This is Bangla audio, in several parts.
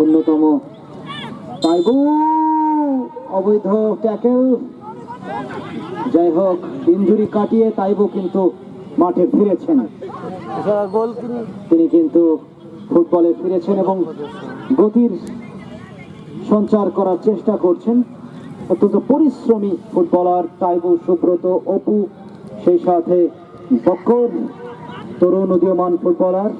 অন্যতম তাইবু অবৈধ ট্যাকেল। যাই হোক ইঞ্জুরি কাটিয়ে তাইবু কিন্তু মাঠে ফিরেছেন। তিনি কিন্তু ফুটবলে ফিরেছেন এবং গতির সঞ্চার করার চেষ্টা করছেন। অত্যন্ত পরিশ্রমী ফুটবলার তাইবু, সুব্রত, অপু, সেই সাথে বক্কর, তরুণ উদীয়মান ফুটবলার।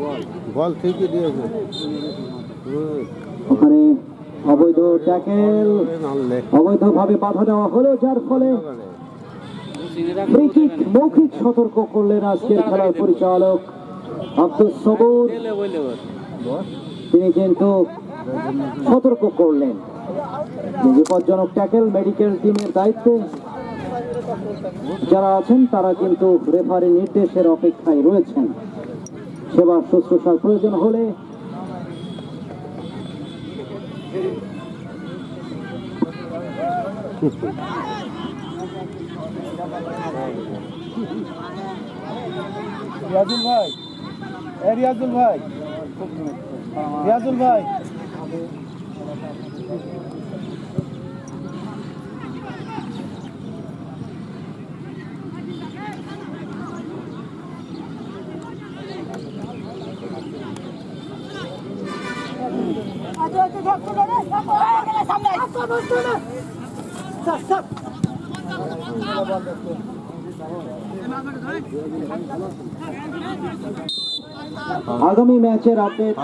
বল। বল দিয়েছে। ওখানে অবৈধ ট্যাকেল অবৈধভাবে বাধা দেওয়া হলো যার ফলে ফ্রি মৌখিক সতর্ক করলেন আজকের খেলার পরিচালক আব্দুল সবুর। তিনি কিন্তু সতর্ক করলেন। বিপজ্জনক ট্যাকেল মেডিকেল টিমের দায়িত্বে যারা আছেন তারা কিন্তু রেফারি নির্দেশের অপেক্ষায় রয়েছেন। সেবা শুশ্রূষার প্রয়োজন হলে রিয়াজুল ভাই। রিয়াজুল ভাই। রিয়াজুল ভাই। আগামী ম্যাচের আপডেট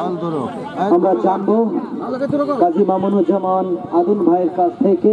আমরা জানব। কাজী মামুনুজ্জামান আদুল ভাইয়ের কাছ থেকে